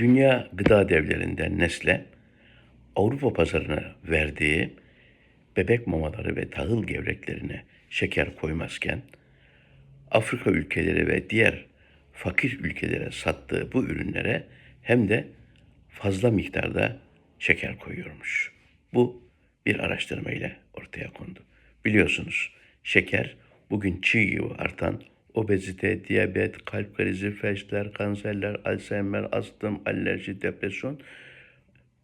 Dünya gıda devlerinden Nestle, Avrupa pazarına verdiği bebek mamaları ve tahıl gevreklerine şeker koymazken, Afrika ülkeleri ve diğer fakir ülkelere sattığı bu ürünlere hem de fazla miktarda şeker koyuyormuş. Bu bir araştırma ile ortaya kondu. Biliyorsunuz şeker bugün çığ gibi artan obezite, diyabet, kalp krizi, felçler, kanserler, Alzheimer, astım, alerji, depresyon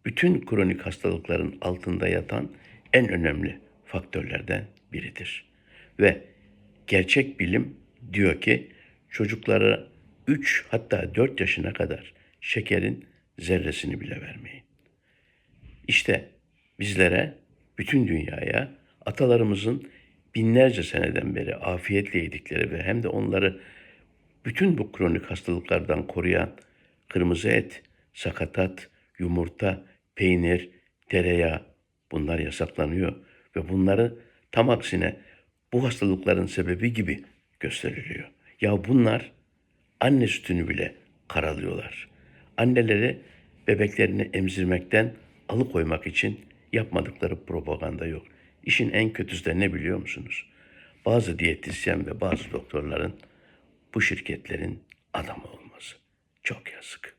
bütün kronik hastalıkların altında yatan en önemli faktörlerden biridir. Ve gerçek bilim diyor ki çocuklara 3 hatta 4 yaşına kadar şekerin zerresini bile vermeyin. İşte bizlere, bütün dünyaya atalarımızın binlerce seneden beri afiyetle yedikleri ve hem de onları bütün bu kronik hastalıklardan koruyan kırmızı et, sakatat, yumurta, peynir, tereyağı bunlar yasaklanıyor ve bunları tam aksine bu hastalıkların sebebi gibi gösteriliyor. Ya bunlar anne sütünü bile karalıyorlar. Anneleri bebeklerini emzirmekten alıkoymak için yapmadıkları propaganda yok. İşin en kötüsü de ne biliyor musunuz? Bazı diyetisyen ve bazı doktorların bu şirketlerin adamı olması. Çok yazık.